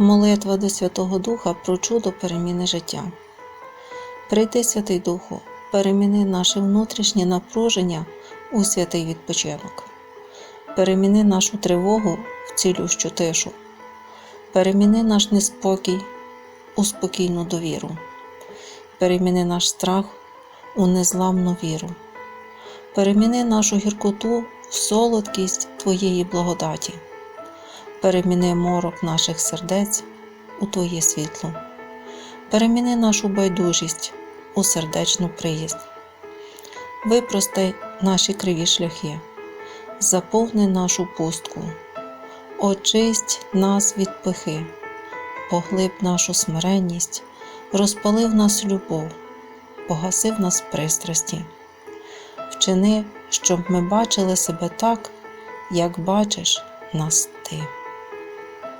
Молитва до Святого Духа про чудо переміни життя. Прийди, Святий Духу, переміни наше внутрішнє напруження у святий відпочинок. Переміни нашу тривогу в цілющу тишу. Переміни наш неспокій у спокійну довіру. Переміни наш страх у незламну віру. Переміни нашу гіркоту в солодкість Твоєї благодаті. Переміни морок наших сердець у Твоє світло. Переміни нашу байдужість у сердечну приязнь. Випростай наші криві шляхи, заповни нашу пустку, очисть нас від пихи, поглиб нашу смиренність, розпалив нас любов, погасив нас пристрасті. Вчини, щоб ми бачили себе так, як бачиш нас ти.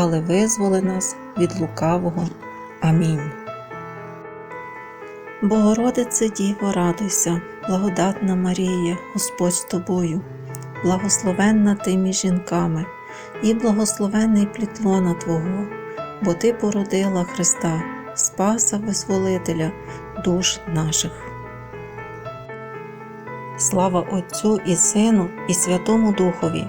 але визволи нас від лукавого. Амінь. Богородице Діво, радуйся, благодатна Марія, Господь з тобою, благословенна ти між жінками, і благословенний плітлона Твого, бо Ти породила Христа, Спаса Визволителя душ наших. Слава Отцю і Сину, і Святому Духові,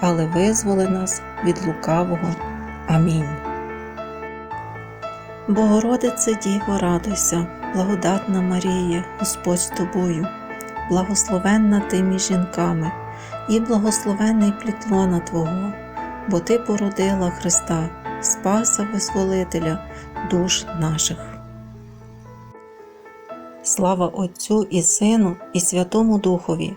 але визволи нас від лукавого. Амінь. Богородице Діво, радуйся, благодатна Марія, Господь з тобою, благословенна ти між жінками, і благословенний плітлона Твого, бо Ти породила Христа, Спаса Визволителя душ наших. Слава Отцю і Сину, і Святому Духові,